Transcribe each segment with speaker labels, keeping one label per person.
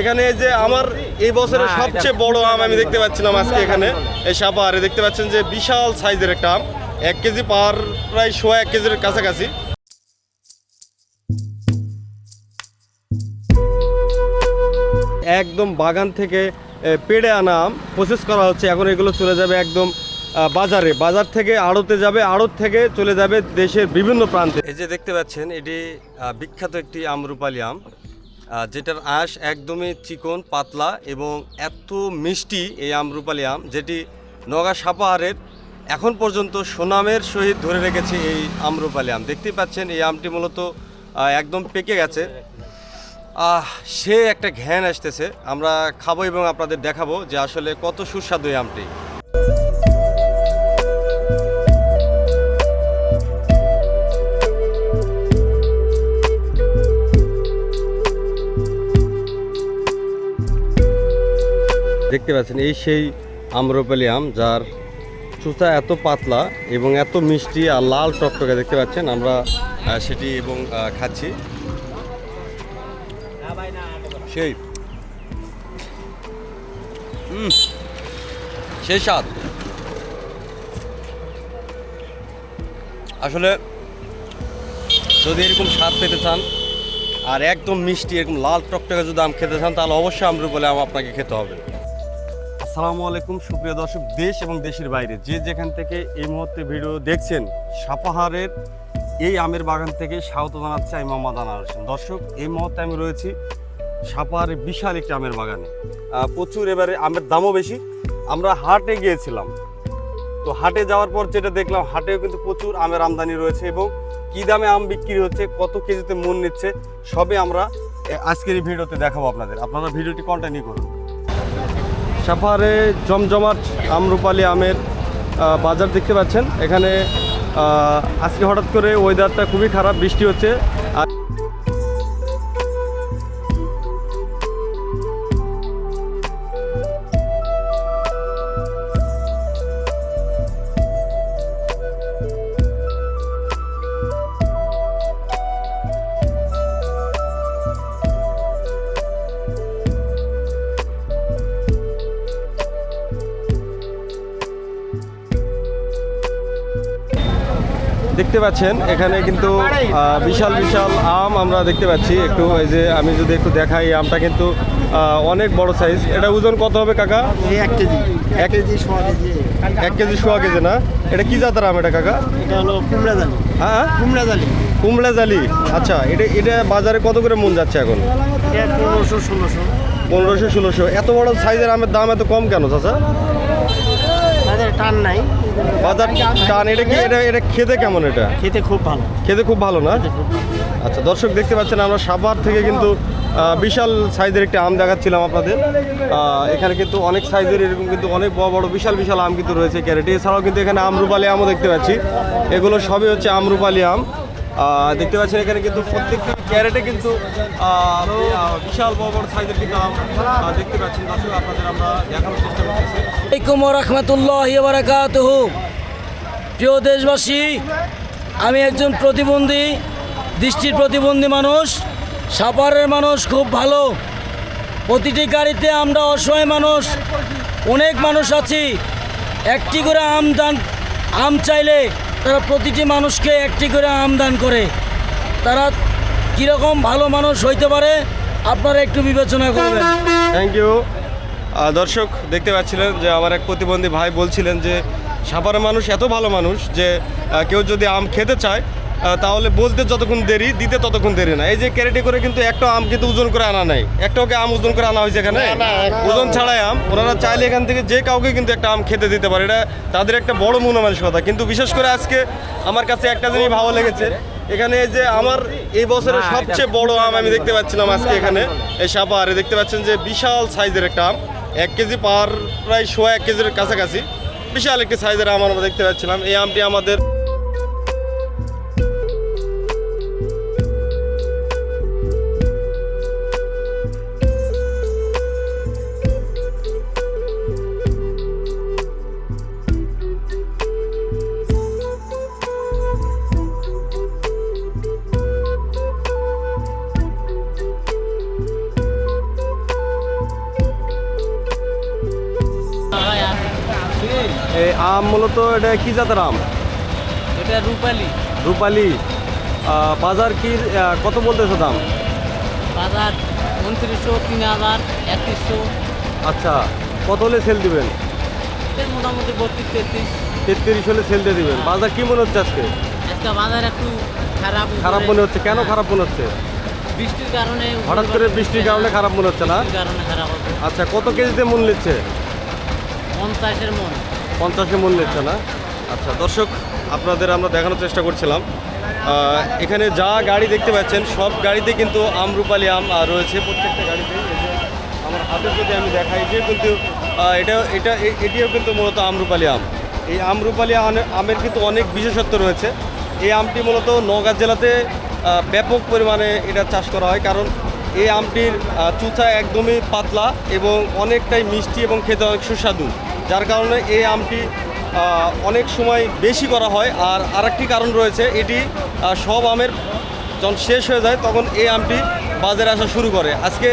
Speaker 1: এখানে যে আমার এই বছরের সবচেয়ে বড় আম আমি দেখতে পাচ্ছিলাম আজকে এখানে এই সাপাহারে দেখতে পাচ্ছেন যে বিশাল সাইজের একটা আম। এক কেজি পার প্রায় সোয়া এক কেজির কাছাকাছি। একদম বাগান থেকে পেড়ে আনা আম প্রসেস করা হচ্ছে। এখন এগুলো চলে যাবে একদম বাজারে। বাজার থেকে আড়তে যাবে আড়ত থেকে চলে যাবে দেশের বিভিন্ন প্রান্তে। এই যে দেখতে পাচ্ছেন এটি বিখ্যাত একটি আমরুপালি আম। আহ, যেটার আঁশ একদমই চিকন, পাতলা এবং এত মিষ্টি এই আমরুপালি আম, যেটি নগা সাপাহারের এখন পর্যন্ত সুনামের সহিত ধরে রেখেছে এই আমরুপালি আম। দেখতেই পাচ্ছেন এই আমটি মূলত একদম পেকে গেছে। আহ, সে একটা ঘ্যান আসতেছে। আমরা খাব এবং আপনাদের দেখাবো যে আসলে কত সুস্বাদু এই আমটি। দেখতে পাচ্ছেন, এই সেই আম্রপালি আম যার চুচা এত পাতলা এবং এত মিষ্টি আর লাল টকটকে দেখতে পাচ্ছেন, আমরা সেটি এবং খাচ্ছি। সেই। সেই স্বাদ। আসলে যদি এরকম স্বাদ পেতে চান আর একদম মিষ্টি, এরকম লাল টকটকে যদি আম খেতে চান, তাহলে অবশ্যই আমরু বলে আম আপনাকে খেতে হবে। আসসালামু আলাইকুম, সুপ্রিয় দর্শক, দেশ এবং দেশের বাইরে। যে যেখান থেকে এই মুহূর্তে ভিডিও দেখছেন, সাপাহারের এই আমের বাগান থেকে স্বাগত জানাচ্ছি আমি মোহাম্মদ আনার হোসেন। দর্শক, এই মুহূর্তে আমি রয়েছি সাপাহারের বিশাল একটি আমের বাগানে। প্রচুর এবারে আমের দামও বেশি। আমরা হাটে গিয়েছিলাম। তো হাটে যাওয়ার পর যেটা দেখলাম, হাটেও কিন্তু প্রচুর আমের আমদানি রয়েছে এবং কী দামে আম বিক্রি হচ্ছে, কত কেজিতে মন নিচ্ছে সবে আমরা আজকের এই ভিডিওতে দেখাবো আপনাদের। আপনারা ভিডিওটি কন্টিনিউ করুন। সাপাহারে জমজমাট আমরুপালি আমের বাজার দেখতে পাচ্ছেন। এখানে আজকে হঠাৎ করে ওয়েদারটা খুবই খারাপ, বৃষ্টি হচ্ছে। দেখতে পাচ্ছেন এখানে কিন্তু বিশাল বিশাল আম আমরা দেখতে পাচ্ছি। একটু এই যে আমি যদি একটু দেখাই আমটা কিন্তু অনেক বড় সাইজ এটা ওজন কত হবে কাকা?
Speaker 2: এক কেজি। এক কেজি সোয়া কেজি।
Speaker 1: এক কেজি সোয়া কেজি না? এটা কি জাতের আম এটা কাকা?
Speaker 2: এটা হলো কুমড়া জালি।
Speaker 1: হ্যাঁ
Speaker 2: কুমড়া জালি।
Speaker 1: কুমড়া জালি। আচ্ছা এটা এটা বাজারে কত করে মন যাচ্ছে এখন?
Speaker 2: পনেরোশো ষোলোশো।
Speaker 1: পনেরোশো ষোলোশো। এত বড় সাইজের আমের দাম এত কম কেন চাচা?
Speaker 2: টান নাই।
Speaker 1: বাজার টান এটা কি এটা এটা খেতে কেমন এটা?
Speaker 2: খেতে খুব ভালো।
Speaker 1: খেতে খুব ভালো না? আচ্ছা দর্শক দেখতে পাচ্ছেন আমরা সাভার থেকে কিন্তু বিশাল সাইজের একটি আম দেখাচ্ছিলাম আপনাদের। এখানে কিন্তু অনেক সাইজের এরকম কিন্তু অনেক বড় বড় বিশাল বিশাল আম কিন্তু রয়েছে ক্যারেটে এছাড়াও কিন্তু এখানে আমরুপালি আমও দেখতে পাচ্ছি। এগুলো সবই হচ্ছে আমরুপালি আম। দেখতে পাচ্ছেন এখানে কিন্তু প্রত্যেকটি ক্যারেটে কিন্তু বিশাল বড় বড় সাইজের কিন্তু আম দেখতে পাচ্ছেন। দর্শক, আপনাদের আমরা দেখানোর চেষ্টা করতেছি।
Speaker 3: আলাইকুম রহমতুল্লাহ বারাকাতুহু প্রিয় দেশবাসী, আমি একজন প্রতিবন্ধী, দৃষ্টির প্রতিবন্ধী মানুষ, সাপারের মানুষ, খুব ভালো। প্রতিটি গাড়িতে আমরা অসহায় মানুষ, অনেক মানুষ আছি। একটি করে আম দান আম চাইলে তারা প্রতিটি মানুষকে একটি করে আমদান করে। তারা কীরকম ভালো মানুষ হইতে পারে, আপনারা একটু বিবেচনা করবেন।
Speaker 1: থ্যাংক ইউ দর্শক, দেখতে পাচ্ছিলেন যে আমার এক প্রতিবন্ধী ভাই বলছিলেন যে সাপারের মানুষ এত ভালো মানুষ যে কেউ যদি আম খেতে চায় তাহলে বলতে যতক্ষণ দেরি দিতে ততক্ষণ দেরি না। এই যে ক্যারেটে করে কিন্তু একটা আম কিন্তু ওজন করে আনা নাই। একটা ওকে আম ওজন করে আনা হয়েছে এখানে। ওজন ছাড়াই আম। ওনারা চাইলে এখান থেকে যে কাউকে কিন্তু একটা আম খেতে দিতে পারে। এটা তাদের একটা বড় মনোমানসিকতা কিন্তু বিশেষ করে আজকে আমার কাছে একটা জিনিস ভালো লেগেছে। এখানে এই যে আমার এই বছরের সবচেয়ে বড় আম আমি দেখতে পাচ্ছিলাম আজকে এখানে। এই সাপাহারে দেখতে পাচ্ছেন যে বিশাল সাইজের একটা আম। এক কেজি পার প্রায় সোয়া এক কেজির কাছাকাছি। বিশাল একটি সাইজের আম আমরা দেখতে পাচ্ছিলাম। এই আমটি আমাদের মূলত এটা কি জাতের আম?
Speaker 3: এটা রূপালি।
Speaker 1: রূপালি। বাজার কি কত বলতেছো দাম?
Speaker 3: বাজার উনত্রিশশো তিন হাজার একত্রিশশো।
Speaker 1: আচ্ছা কত হলে সেল দিবেন?
Speaker 3: মোটামুটি বত্রিশ তেত্রিশ।
Speaker 1: তেত্রিশ হলে সেল দিয়ে দিবেন। বাজার কি মনে হচ্ছে আজকে?
Speaker 3: আজকে বাজার একটু খারাপ
Speaker 1: খারাপ মনে হচ্ছে। কেন খারাপ মনে হচ্ছে?
Speaker 3: বৃষ্টির কারণে
Speaker 1: হঠাৎ করে বৃষ্টির কারণে খারাপ মনে হচ্ছে না?
Speaker 3: কারণে খারাপ
Speaker 1: আচ্ছা কত কেজিতে মূল নিচ্ছে?
Speaker 3: পঞ্চাশের মন।
Speaker 1: পঞ্চাশে মূল নিচ্ছে না আচ্ছা দর্শক, আপনাদের আমরা দেখানোর চেষ্টা করছিলাম। এখানে যা গাড়ি দেখতে পাচ্ছেন, সব গাড়িতে কিন্তু আমরুপালি আম রয়েছে। প্রত্যেকটা গাড়িতে আমার হাতে যদি আমি দেখাই যে কিন্তু এটা এটা এটিও কিন্তু মূলত আমরুপালি আম। এই আমরুপালি আমের কিন্তু অনেক বিশেষত্ব রয়েছে। এই আমটি মূলত নওগাঁ জেলাতে ব্যাপক পরিমাণে এটা চাষ করা হয়। কারণ এই আমটির চুচা একদমই পাতলা এবং অনেকটাই মিষ্টি এবং খেতে অনেক সুস্বাদু। যার কারণে এই আমটি অনেক সময় বেশি করা হয়। আর আরেকটি কারণ রয়েছে, এটি সব আমের যখন শেষ হয়ে যায়, তখন এই আমটি বাজারে আসা শুরু করে। আজকে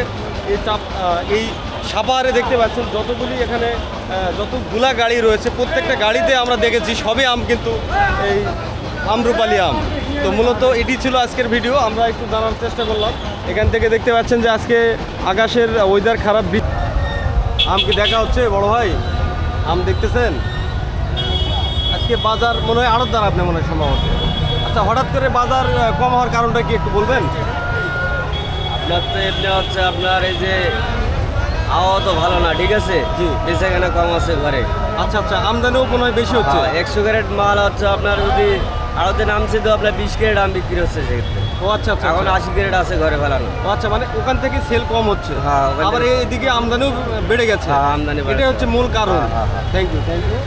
Speaker 1: এই চাপ এই সাপাহারে দেখতে পাচ্ছেন, যতগুলি এখানে যতগুলা গাড়ি রয়েছে, প্রত্যেকটা গাড়িতে আমরা দেখেছি, সবই আম কিন্তু এই আমরুপালি আম। তো মূলত এটি ছিল আজকের ভিডিও, আমরা একটু জানার চেষ্টা করলাম। এখান থেকে দেখতে পাচ্ছেন যে আজকে আকাশের ওয়েদার খারাপ। বি- আম কি দেখা হচ্ছে, বড় ভাই? আম দেখতেছেন? আজকে বাজার মনে হয় আড়ত আপনি মনে হয় সম্ভবত। আচ্ছা হঠাৎ করে বাজার কম হওয়ার কারণটা কি একটু বলবেন?
Speaker 4: আপনার তো এমনি হচ্ছে আপনার এই যে আবহাওয়া তো ভালো না ঠিক আছে?
Speaker 1: জি।
Speaker 4: বেচা কেনা কম আছে ঘরে।
Speaker 1: আচ্ছা আচ্ছা আমদানিও মনে হয় বেশি হচ্ছে।
Speaker 4: একশো ক্যারেট মাল হচ্ছে আপনার যদি আড়তে নামছে তো আপনার বিশ ক্যারেট আম বিক্রি হচ্ছে সেক্ষেত্রে।
Speaker 1: ও আচ্ছা আচ্ছা
Speaker 4: এখন
Speaker 1: আচ্ছা।
Speaker 4: আশি ক্যারেট আছে ঘরে ফেলানো।
Speaker 1: ও আচ্ছা মানে ওখান থেকে সেল কম হচ্ছে।
Speaker 4: হ্যাঁ, ওখান
Speaker 1: আবার
Speaker 4: থেকে-
Speaker 1: এদিকে আমদানিও বেড়ে গেছে।
Speaker 4: হ্যাঁ, আমদানি
Speaker 1: এটা
Speaker 4: বেড়েছে।
Speaker 1: হচ্ছে মূল কারণ।
Speaker 4: হ্যাঁ, হ্যাঁ, হ্যাঁ।
Speaker 1: থ্যাংক ইউ থ্যাংক ইউ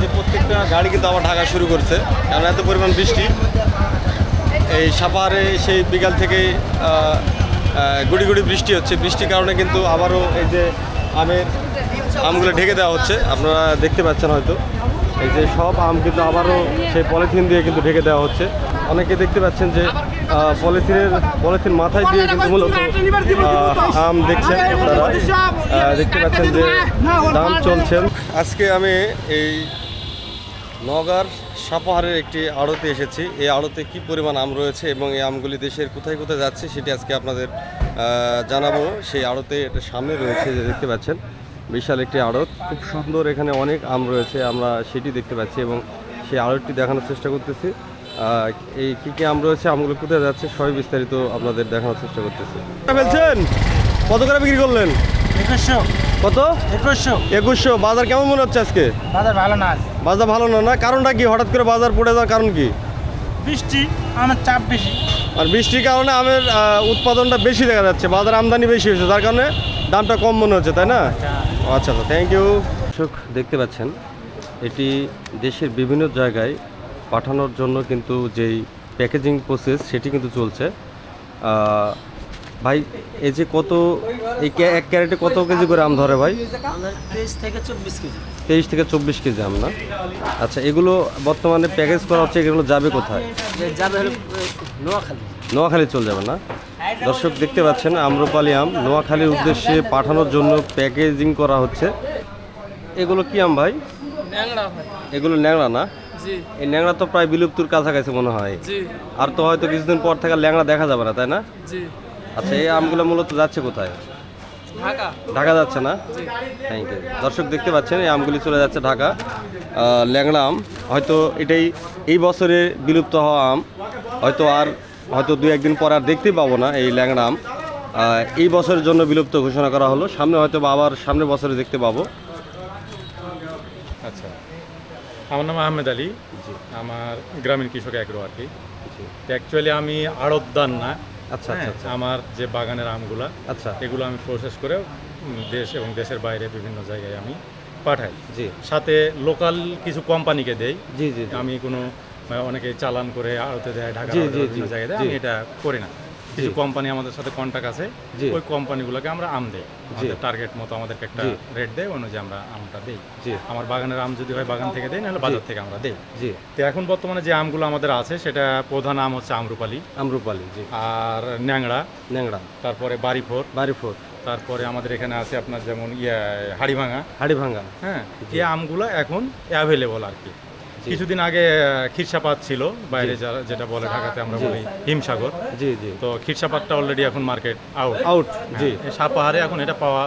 Speaker 1: যে প্রত্যেকটা গাড়ি কিন্তু আবার ঢাকা শুরু করছে। কারণ এত পরিমাণ বৃষ্টি। এই সাপাহারে সেই বিকাল থেকে গুড়ি গুড়ি বৃষ্টি হচ্ছে। বৃষ্টির কারণে কিন্তু আবারও এই যে আমের আমগুলো ঢেকে দেওয়া হচ্ছে। আপনারা দেখতে পাচ্ছেন হয়তো। এই যে সব আম কিন্তু আবারও সেই পলিথিন দিয়ে কিন্তু ঢেকে দেওয়া হচ্ছে। অনেকে দেখতে পাচ্ছেন যে পলিথিনের পলিথিন মাথায় দিয়ে কিন্তু মূলত আম দেখছেন আহ, দেখতে পাচ্ছেন যে দাম চলছেন আজকে আমি এই নগার সাপাহারের একটি আড়তে এসেছি। এই আড়তে কি পরিমাণ আম রয়েছে এবং এই আমগুলি দেশের কোথায় কোথায় যাচ্ছে সেটি আজকে আপনাদের জানাব। সেই আড়তে এটা সামনে রয়েছে যে দেখতে পাচ্ছেন। বিশাল একটি আড়ত। খুব সুন্দর এখানে অনেক আম রয়েছে আমরা সেটি দেখতে পাচ্ছি এবং সেই আড়তটি দেখানোর চেষ্টা করতেছি। এই কী কী আম রয়েছে আমগুলো কোথায় যাচ্ছে সবই বিস্তারিত আপনাদের দেখানোর চেষ্টা করতেছি। ফেলছেন? কত করে বিক্রি করলেন?
Speaker 2: একুশশো।
Speaker 1: কত?
Speaker 2: একুশশো।
Speaker 1: একুশশো। বাজার কেমন মনে হচ্ছে আজকে?
Speaker 2: বাজার ভালো না
Speaker 1: বাজার ভালো না না? কারণটা কি? হঠাৎ করে বাজার পড়ে যাওয়ার কারণ কি?
Speaker 2: বৃষ্টি আমার চাপ বেশি।
Speaker 1: আর বৃষ্টির কারণে আমের উৎপাদনটা বেশি দেখা যাচ্ছে বাজার আমদানি বেশি হয়েছে তার কারণে দামটা কম মনে হচ্ছে তাই না? আচ্ছা। আচ্ছা থ্যাংক ইউ দর্শক দেখতে পাচ্ছেন এটি দেশের বিভিন্ন জায়গায় পাঠানোর জন্য কিন্তু যেই প্যাকেজিং প্রসেস সেটি কিন্তু চলছে। ভাই এই যে কত এই এক ক্যারেটে কত কেজি করে আম ধরে ভাই?
Speaker 3: তেইশ থেকে চব্বিশ কেজি।
Speaker 1: তেইশ থেকে চব্বিশ কেজি আম না? আচ্ছা এগুলো বর্তমানে প্যাকেজ করা হচ্ছে এগুলো যাবে কোথায়?
Speaker 3: যাবে নোয়াখালী।
Speaker 1: নোয়াখালী চলে যাবে না? দর্শক দেখতে পাচ্ছেন আম্রপালি আম নোয়াখালীর উদ্দেশ্যে পাঠানোর জন্য প্যাকেজিং করা হচ্ছে। এগুলো কি আম ভাই? এগুলো ন্যাংরা না? এই ন্যাংরা তো প্রায় বিলুপ্তির কাছাকাছি মনে হয়। আর তো হয়তো কিছুদিন পর থেকে ল্যাংড়া দেখা যাবে না তাই না? আচ্ছা এই আমগুলো মূলত যাচ্ছে কোথায়?
Speaker 3: ঢাকা।
Speaker 1: ঢাকা যাচ্ছে না? থ্যাংক ইউ দর্শক দেখতে পাচ্ছেন এই আমগুলি চলে যাচ্ছে ঢাকা। ল্যাংড়া আম। হয়তো এটাই এই বছরে বিলুপ্ত হওয়া আম। হয়তো আর হয়তো দু একদিন পর আর দেখতেই পাবো না এই ল্যাংড়া আম। এই বছরের জন্য বিলুপ্ত ঘোষণা করা হলো। সামনে হয়তো আবার সামনের বছরে দেখতে পাবো।
Speaker 5: আচ্ছা। আমার নাম আহমেদ আলী। আমার গ্রামীণ কৃষক এগ্রো আর কি অ্যাকচুয়ালি আমি আড়তদার না।
Speaker 1: আচ্ছা আচ্ছা আচ্ছা।
Speaker 5: আমার যে বাগানের আমগুলা
Speaker 1: আচ্ছা।
Speaker 5: এগুলো আমি প্রসেস করে দেশ এবং দেশের বাইরে বিভিন্ন জায়গায় আমি পাঠাই।
Speaker 1: জি।
Speaker 5: সাথে লোকাল কিছু কোম্পানিকে দেই।
Speaker 1: জি জি।
Speaker 5: আমি কোনো অনেকে চালান করে আড়তে দেয় ঢাকা জায়গায় দেয় আমি এটা করি না। কিছু কোম্পানি আমাদের সাথে কন্ট্যাক্ট আছে। ওই কোম্পানিগুলোকে আমরা আম দেই। আমাদের টার্গেট মতো আমাদেরকে একটা রেট দেয় অনুযায়ী আমরা আমটা দেই। আমার বাগানের আম যদি হয় বাগান থেকে দেয় নাহলে বাজার থেকে আমরা দেই। তো এখন বর্তমানে যে আমগুলো আমাদের আছে সেটা প্রধান আম হচ্ছে আমরুপালি।
Speaker 1: আমরুপালি
Speaker 5: আর ন্যাংড়া।
Speaker 1: ন্যাংড়া।
Speaker 5: তারপরে বাড়িফোর
Speaker 1: বাড়ি ফোর
Speaker 5: তারপরে আমাদের এখানে আছে আপনার যেমন ইয়া হাড়িভাঙা।
Speaker 1: হাড়ি ভাঙ্গা
Speaker 5: হ্যাঁ এই আমগুলো এখন অ্যাভেলেবল আর কি। কিছুদিন আগে ক্ষীরসাপাত ছিল বাইরে যারা যেটা বলে ঢাকাতে আমরা বলি হিমসাগর।
Speaker 1: জি জি।
Speaker 5: তো ক্ষীরসাপাতটা অলরেডি এখন মার্কেট আউট
Speaker 1: আউট জি।
Speaker 5: সাপাহারে এখন এটা পাওয়া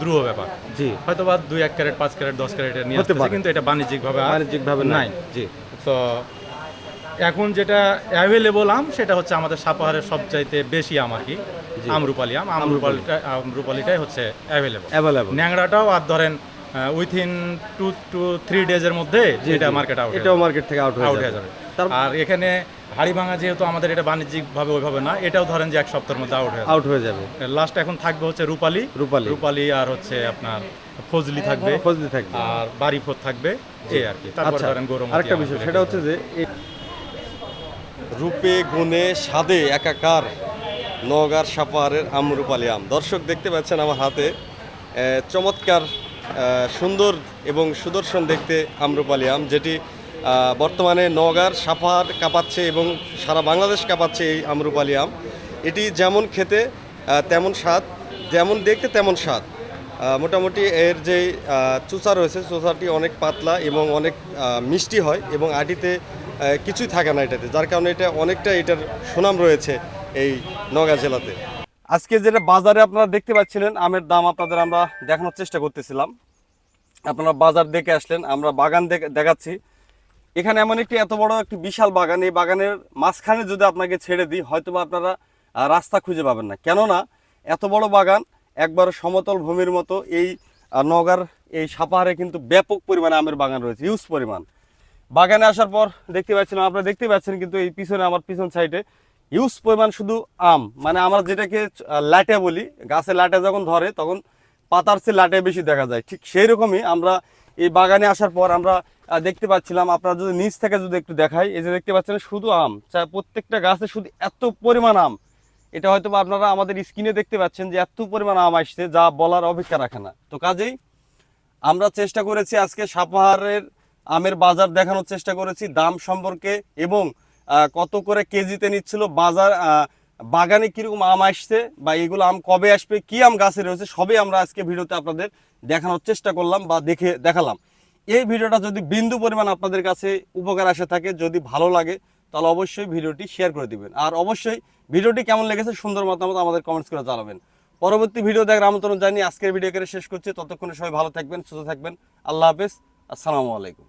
Speaker 5: দ্রুহ ব্যাপার।
Speaker 1: জি।
Speaker 5: হয়তো বা দুই এক ক্যারেট পাঁচ ক্যারেট দশ ক্যারেট নিয়ে
Speaker 1: পারে।
Speaker 5: কিন্তু এটা বাণিজ্যিকভাবে
Speaker 1: বাণিজ্যিকভাবে
Speaker 5: নাই।
Speaker 1: জি।
Speaker 5: তো এখন যেটা অ্যাভেলেবল আম সেটা হচ্ছে আমাদের সাপাহারের সবচাইতে বেশি আম আর কি। আমরুপালি আম। আমরুপালিটা আমরুপালিটাই হচ্ছে অ্যাভেলেবল
Speaker 1: অ্যাভেলেবল
Speaker 5: ন্যাংরাটাও আর ধরেন উইথিন টু টু থ্রি ডেজের মধ্যে এটা মার্কেট আউট
Speaker 1: এটাও মার্কেট থেকে আউট
Speaker 5: আউট
Speaker 1: হয়ে
Speaker 5: হয়ে
Speaker 1: যাবে।
Speaker 5: আর এখানে হাড়িভাঙা যেহেতু আমাদের এটা বাণিজ্যিকভাবে ওইভাবে না এটাও ধরেন যে এক সপ্তাহের মধ্যে আউট হয়ে
Speaker 1: আউট হয়ে যাবে।
Speaker 5: লাস্ট এখন থাকবে হচ্ছে রূপালি।
Speaker 1: রূপালী।
Speaker 5: রূপালি আর হচ্ছে আপনার ফজলি থাকবে।
Speaker 1: ফজলি থাকবে।
Speaker 5: আর বাড়িফোর থাকবে এই আর কি। তারপর
Speaker 1: আচ্ছা
Speaker 5: ধরেন গরম
Speaker 1: আরেকটা বিষয় সেটা হচ্ছে যে রূপে গুণে স্বাদে একাকার নগার সাপাহারের আমরুপালি আম। দর্শক দেখতে পাচ্ছেন আমার হাতে চমৎকার সুন্দর এবং সুদর্শন দেখতে আম্রপালি আম, যেটি বর্তমানে নগার সাফার কাঁপাচ্ছে এবং সারা বাংলাদেশ কাঁপাচ্ছে এই আমরুপালি আম। এটি যেমন খেতে তেমন স্বাদ, যেমন দেখতে তেমন স্বাদ। মোটামুটি এর যে চুচা রয়েছে, চুচাটি অনেক পাতলা এবং অনেক মিষ্টি হয় এবং আটিতে কিছুই থাকে না এটাতে, যার কারণে এটা অনেকটা এটার সুনাম রয়েছে এই নওগাঁ জেলাতে। আজকে যেটা বাজারে আপনারা দেখতে পাচ্ছিলেন আমের দাম আপনাদের আমরা দেখানোর চেষ্টা করতেছিলাম। আপনারা বাজার দেখে আসলেন আমরা বাগান দেখে দেখাচ্ছি। এখানে এমন একটি এত বড় একটি বিশাল বাগান। এই বাগানের মাঝখানে যদি আপনাকে ছেড়ে দিই হয়তো বা আপনারা রাস্তা খুঁজে পাবেন না। কেননা এত বড় বাগান একবার সমতল ভূমির মতো এই আহ, নওগাঁর এই সাপাহারে কিন্তু ব্যাপক পরিমাণে আমের বাগান রয়েছে হিউজ পরিমাণ। বাগানে আসার পর দেখতে পাচ্ছিলাম আপনারা দেখতে পাচ্ছেন কিন্তু এই পিছনে আমার পিছন সাইডে হিউজ পরিমাণ শুধু আম। মানে আমরা যেটাকে লাটে বলি, গাছে লাটে যখন ধরে, তখন পাতার চেয়ে লাটে বেশি দেখা যায়। ঠিক সেই রকমই আমরা এই বাগানে আসার পর আমরা দেখতে পাচ্ছিলাম, আপনারা যদি নিচ থেকে যদি একটু দেখাই, এই যে দেখতে পাচ্ছেন শুধু আম। প্রত্যেকটা গাছে শুধু এত পরিমাণ আম। এটা হয়তো আপনারা আমাদের স্ক্রিনে দেখতে পাচ্ছেন যে এত পরিমাণ আম আসছে, যা বলার অপেক্ষা রাখে না। তো কাজেই আমরা চেষ্টা করেছি আজকে সাপাহারের আমের বাজার দেখানোর চেষ্টা করেছি, দাম সম্পর্কে এবং কত করে কেজিতে নিচ্ছিল? বাজার বাগানে কীরকম আম আসছে বা এগুলো আম কবে আসবে, কি আম গাছে রয়েছে, সবই আমরা আজকে ভিডিওতে আপনাদের দেখানোর চেষ্টা করলাম বা দেখে দেখালাম। এই ভিডিওটা যদি বিন্দু পরিমাণ আপনাদের কাছে উপকার আসে থাকে, যদি ভালো লাগে, তাহলে অবশ্যই ভিডিওটি শেয়ার করে দিবেন। আর অবশ্যই ভিডিওটি কেমন লেগেছে, সুন্দর মতামত আমাদের কমেন্টস করে জানাবেন। পরবর্তী ভিডিও দেখার আমন্ত্রণ জানিয়ে আজকের ভিডিও করে শেষ করছি। ততক্ষণে সবাই ভালো থাকবেন, সুস্থ থাকবেন। আল্লাহ হাফেজ। আসসালামু আলাইকুম।